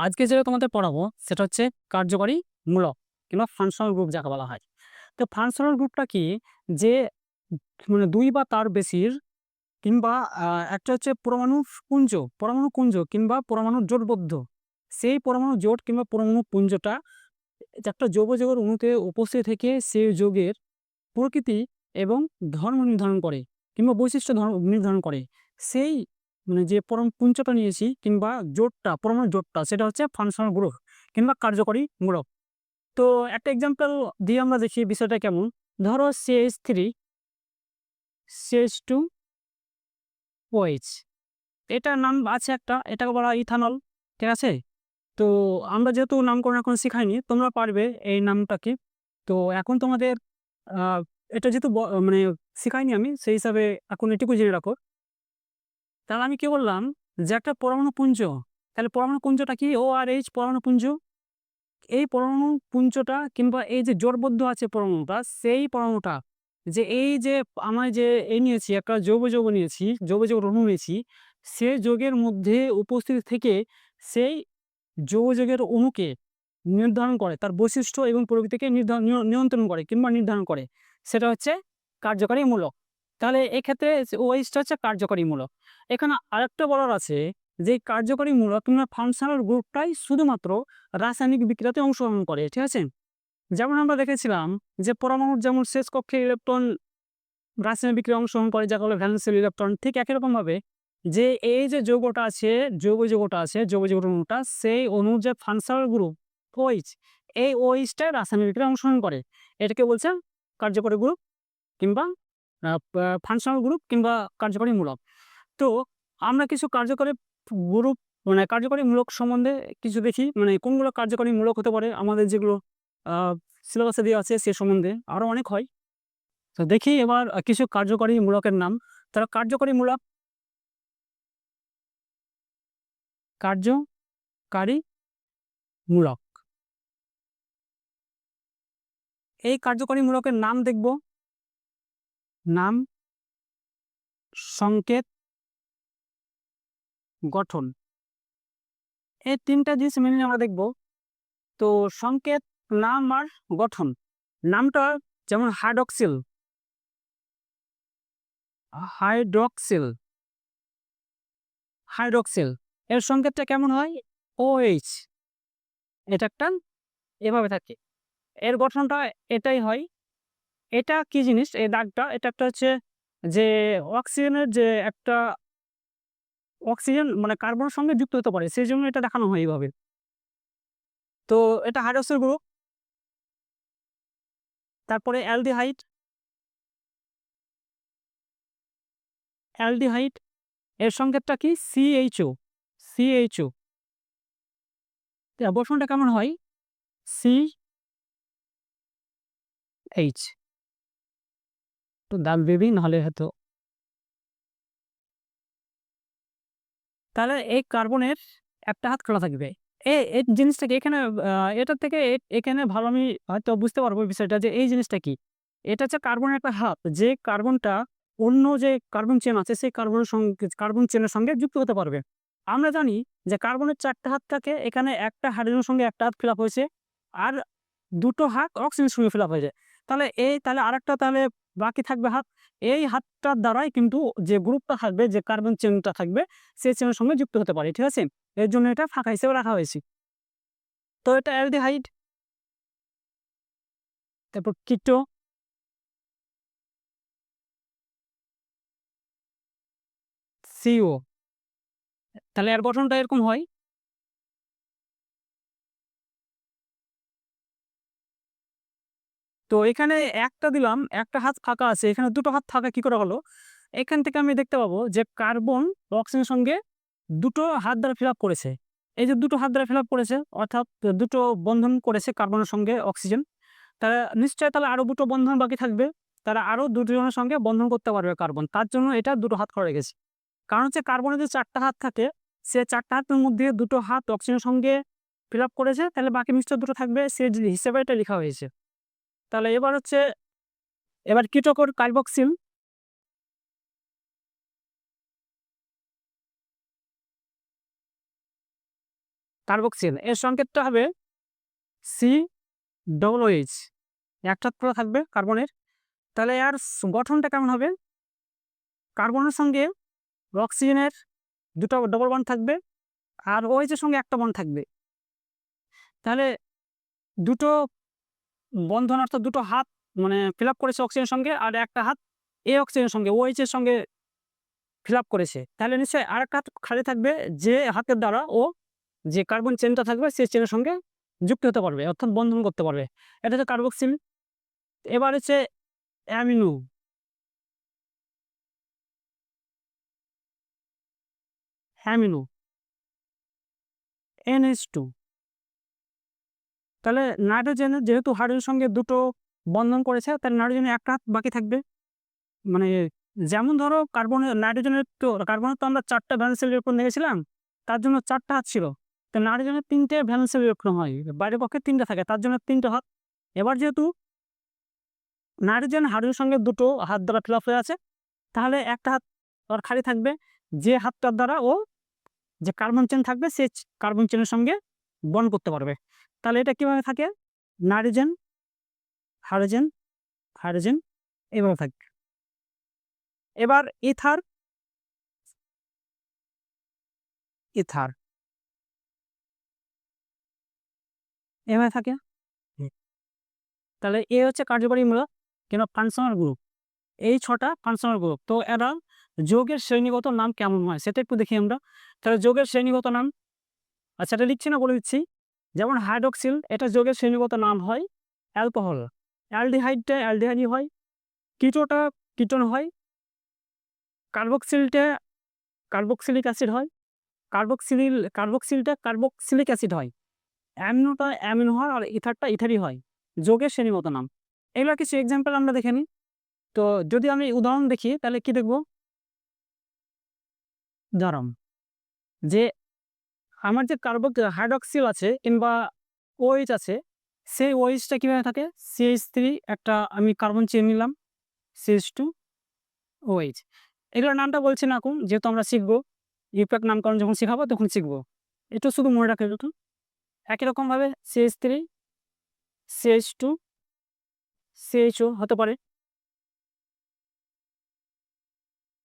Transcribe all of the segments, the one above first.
আজকে যেটা তোমাদের পড়াবো, সেটা হচ্ছে কার্যকরী মূলক কিংবা ফাংশনাল গ্রুপ যাকে বলা হয়। তো ফাংশনাল গ্রুপটা কি? যে মানে দুই বা তার বেশির কিংবা একটা হচ্ছে পরমাণু পুঞ্জ, পরমাণু কুঞ্জ কিংবা পরমাণু জোটবদ্ধ। সেই পরমাণু জোট কিংবা পরমাণু পুঞ্জটা একটা যৌগ যৌগের অণুতে উপস্থিত থেকে সেই যোগের প্রকৃতি এবং ধর্ম নির্ধারণ করে কিংবা বৈশিষ্ট্য ধর্ম নির্ধারণ করে। সেই মানে যে পরম পুঞ্জটা নিয়েছি কিংবা জোটটা, পরমাণু জোটটা, সেটা হচ্ছে ফাংশনাল গ্রুপ কিংবা কার্যকরী মূলক তো একটা এক্সাম্পল দিয়ে আমরা দেখি বিষয়টা কেমন। ধরো CS three CS two OH এটার নাম আছে একটা, এটাকে বলা ইথানল ঠিক আছে? তো আমরা যেহেতু নামকরণ এখন শেখাইনি, তোমরা পারবে এই নামটাকে। তো এখন তোমাদের এটা যেহেতু মানে শেখাইনি আমি, সেই হিসাবে এখন এটুকু জেনে রাখো। তাহলে আমি কি বললাম যে একটা পরমাণু পুঞ্জ, তাহলে পরমাণু পুঞ্জটা কি? ও আর এইচ পরমাণু পুঞ্জ। এই পরমাণু পুঞ্জটা কিংবা এই যে জোটবদ্ধ আছে পরমাণুটা, সেই পরমাণুটা, যে এই যে আমরা যে এ নিয়েছি, একটা যৌগ যৌগ নিয়েছি, যৌগ যৌগ অণু নিয়েছি, সে যোগের মধ্যে উপস্থিত থেকে সেই যৌগ যৌগের অণুকে নির্ধারণ করে, তার বৈশিষ্ট্য এবং প্রকৃতিকে নির্ধারণ নিয়ন্ত্রণ করে কিংবা নির্ধারণ করে। সেটা হচ্ছে কার্যকরী মূলক। তাহলে এক্ষেত্রে ওয়েসটা হচ্ছে কার্যকরী মূলক। এখানে আরেকটা বলার আছে যে কার্যকরী মূলক কিংবা ফাংশনাল গ্রুপটাই শুধুমাত্র রাসায়নিক বিক্রিয়াতে অংশগ্রহণ করে, ঠিক আছে? যেমন আমরা দেখেছিলাম যে পরমাণুর যেমন শেষ কক্ষে ইলেকট্রন রাসায়নিক বিক্রিয়া অংশগ্রহণ করে যাকে বলে ভ্যালেন্সিয়াল ইলেকট্রন, ঠিক একই রকম ভাবে যে এই যে যৌগটা আছে, যৌগ যৌগটা আছে, যৌগ যৌগ অণুটা, সেই অণুর যে ফাংশনাল গ্রুপ ওইচ এই ওইচটা রাসায়নিক বিক্রিয়া অংশগ্রহণ করে। এটাকে বলছে কার্যকরী গ্রুপ কিংবা ফাংশনাল গ্রুপ কিংবা কার্যকরী মূলক। তো আমরা কিছু কার্যকরী গ্রুপ মানে কার্যকরী মূলক সম্বন্ধে কিছু দেখি মানে কোনগুলো কার্যকরী মূলক হতে পারে, আমাদের যেগুলো সিলেবাসে দেওয়া আছে সে সম্বন্ধে আরও অনেক হয়। তো দেখি এবার কিছু কার্যকরী মূলকের নাম। তারা কার্যকরী মূলক কার্যকারী মূলক। এই কার্যকরী মূলকের নাম দেখব। নাম, সংকেত গঠন। এই তিনটা জিনিস মেনে আমরা দেখব। তো সংকেত, নাম আর গঠন। নামটা যেমন হাইড্রক্সিল। হাইড্রক্সিল। হাইড্রক্সিল। এর সংকেতটা কেমন হয়? ওএইচ এটা একটা এভাবে থাকে। এর গঠনটা এটাই হয়। এটা কি জিনিস? এই দাগটা, এটা একটা হচ্ছে যে অক্সিজেনের যে একটা অক্সিজেন মানে কার্বনের সঙ্গে যুক্ত হতে পারে সেই জন্য এটা দেখানো হয় এইভাবে। তো এটা হাইড্রক্সিল গ্রুপ। তারপরে অ্যালডিহাইড। অ্যালডিহাইড এর সংকেতটা কি? সিএইচও সিএইচও বসনটা কেমন হয়? C H. তো দাগ দেবি নাহলে হয়তো তাহলে এই কার্বনের একটা হাত খোলা থাকবে। এই জিনিসটাকে এখানে এটার থেকে এখানে ভালো আমি হয়তো বুঝতে পারব বিষয়টা যে এই জিনিসটা কি? এটা হচ্ছে কার্বনের একটা হাত। যে কার্বনটা অন্য যে কার্বন চেন আছে, সেই কার্বনের সঙ্গে, কার্বন চেনের সঙ্গে যুক্ত হতে পারবে। আমরা জানি যে কার্বনের চারটা হাত থাকে এখানে একটা হাইড্রোজেনের সঙ্গে একটা হাত ফিল হয়েছে, আর দুটো হাত অক্সিজেনের সঙ্গে ফিল হয়ে যায় তাহলে এই, তাহলে আরেকটা তাহলে বাকি থাকবে হাত, এই হাতটার দ্বারাই কিন্তু যে গ্রুপটা থাকবে, যে কার্বন চেনটা থাকবে সেই চেনের সঙ্গে যুক্ত হতে পারে, ঠিক আছে? এর জন্য এটা ফাঁকা হিসেবে রাখা হয়েছে। তো এটা অ্যালডিহাইড। তারপর কিটো সিও তাহলে এর গঠনটা এরকম হয়। তো এখানে একটা দিলাম, একটা হাত ফাঁকা আছে, এখানে দুটো হাত ফাঁকা কি করা হলো? এখান থেকে আমি দেখতে পাবো যে কার্বন অক্সিজেনের সঙ্গে দুটো হাত দ্বারা ফিল করেছে। এই যে দুটো হাত দ্বারা ফিল করেছে, অর্থাৎ দুটো বন্ধন করেছে কার্বনের সঙ্গে অক্সিজেন, তারা নিশ্চয় তাহলে আরও দুটো বন্ধন বাকি থাকবে, তারা আরও দুজনের সঙ্গে বন্ধন করতে পারবে কার্বন। তার জন্য এটা দুটো হাত করে গেছে। কারণ হচ্ছে কার্বনের যে চারটা হাত থাকে, সে চারটা হাতের মধ্যে দুটো হাত অক্সিজেনের সঙ্গে ফিল করেছে, তাহলে বাকি মিশ্র দুটো থাকবে, সে হিসেবে এটা লেখা হয়েছে। তাহলে এবার হচ্ছে, এবার কিটোকর কার্বক্সিল। কার্বক্সিল, এর সংকেতটা হবে সি ডবল এইচ একটা পুরো থাকবে কার্বনের। তাহলে এর গঠনটা কেমন হবে? কার্বনের সঙ্গে অক্সিজেনের দুটো ডবল বন্ড থাকবে, আর ওএইচের সঙ্গে একটা বন্ড থাকবে। তাহলে দুটো বন্ধন অর্থাৎ দুটো হাত মানে ফিল করেছে অক্সিজেনের সঙ্গে আর একটা হাত এ অক্সিজেনের সঙ্গে ওএইচ এর সঙ্গে ফিল করেছে। তাহলে নিশ্চয়ই আর একটা হাত খালি থাকবে যে হাতের দ্বারা ও যে কার্বন চেনটা থাকবে সেই চেনের সঙ্গে যুক্ত হতে পারবে, অর্থাৎ বন্ধন করতে পারবে। এটা হচ্ছে কার্বক্সিল এবার হচ্ছে অ্যামিনো অ্যামিনো এনএস টু তাহলে নাইট্রোজেনের যেহেতু হাইড্রোজেনের সঙ্গে দুটো বন্ধন করেছে, তাহলে নাইট্রোজেনের একটা হাত বাকি থাকবে। মানে যেমন ধরো কার্বন, নাইট্রোজেনের তো, কার্বনের তো আমরা চারটা ভ্যালেন্সি ইলেকট্রন দেখেছিলাম তার জন্য চারটা হাত ছিল। তো নাইট্রোজেনের তিনটে ভ্যালেন্সি ইলেকট্রন হয়, বাইরের পক্ষে তিনটে থাকে, তার জন্য তিনটে হাত। এবার যেহেতু নাইট্রোজেন হাইড্রোজেনের সঙ্গে দুটো হাত দ্বারা ফিল হয়ে আছে, তাহলে একটা হাত ওর খালি থাকবে, যে হাতটার দ্বারা ও যে কার্বন চেন থাকবে, সে কার্বন চেনের সঙ্গে বন্ড করতে পারবে। তাহলে এটা কীভাবে থাকে? নাইট্রোজেন হাইড্রোজেন হাইড্রোজেন এভাবে থাকে। এবার ইথার ইথার। এভাবে থাকে? তাহলে এ হচ্ছে কার্যকরী মূলক কিংবা ফাংশনাল গ্রুপ। এই ছটা ফাংশনাল গ্রুপ। তো এরা যোগের শ্রেণীগত নাম কেমন হয়? সেটা একটু দেখি আমরা। তাহলে যোগের শ্রেণীগত নাম আচ্ছা এটা লিখছি না বলে দিচ্ছি। যেমন হাইড্রক্সিল, এটা যোগের শ্রেণীগত নাম হয় অ্যালকোহল। অ্যালডিহাইডটা অ্যালডিহাইডই হয়, কিটোটা কিটোন হয়, কার্বক্সিলটা কার্বক্সিলিক অ্যাসিড হয়, কার্বক্সিলিল, কার্বক্সিলটা কার্বক্সিলিক অ্যাসিড হয়। অ্যামিনোটা অ্যামিনো হয় আর ইথারটা ইথারই হয়, যোগের শ্রেণীগত নাম। এগুলো কিছু এক্সাম্পল আমরা দেখে নিই তো যদি আমি উদাহরণ দেখি, তাহলে কি দেখব? ধরম, যে আমার যে কার্বক হাইড্রক্সিল আছে কিংবা ওএইচ আছে, সেই ওএইচটা কীভাবে থাকে? সিএইচ থ্রি একটা আমি কার্বন চেয়ে নিলাম সিএইচ টু ওএইচ এগুলোর নামটা বলছি না এখন, যেহেতু আমরা শিখব ইউপ্যাক নামকরণ যখন শেখাবো তখন শিখব। এটা শুধু মনে রাখে একটু একই রকমভাবে CH three CH two CHO হতে পারে।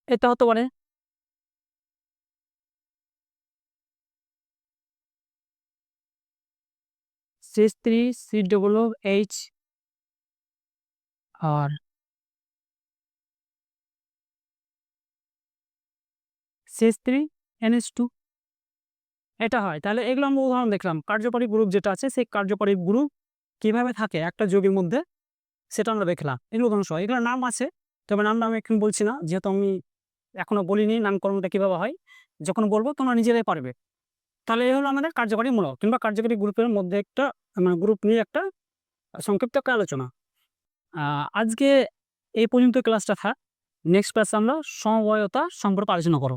এটা হতে পারে CS three C double H আর সিএস থ্রি এনএস টু এটা হয়। তাহলে এগুলো আমরা উদাহরণ দেখলাম। কার্যকরী গ্রুপ যেটা আছে সেই কার্যকরী গ্রুপ কীভাবে থাকে একটা যোগের মধ্যে সেটা আমরা দেখলাম। এগুলো উদাহরণ সহ এগুলোর নাম আছে তবে নামটা আমি এখন বলছি না যেহেতু আমি এখনও বলিনি নামকরণটা কীভাবে হয় যখন বলব তোমরা নিজেরাই পারবে। তাহলে এই হলো আমাদের কার্যকরী মূলক কিংবা কার্যকরী গ্রুপের মধ্যে একটা মানে গ্রুপ নিয়ে একটা সংক্ষিপ্ত একটা আলোচনা। আজকে এই পর্যন্ত ক্লাসটা থাক। নেক্সট ক্লাসে আমরা সমবয়তা সম্পর্কে আলোচনা করো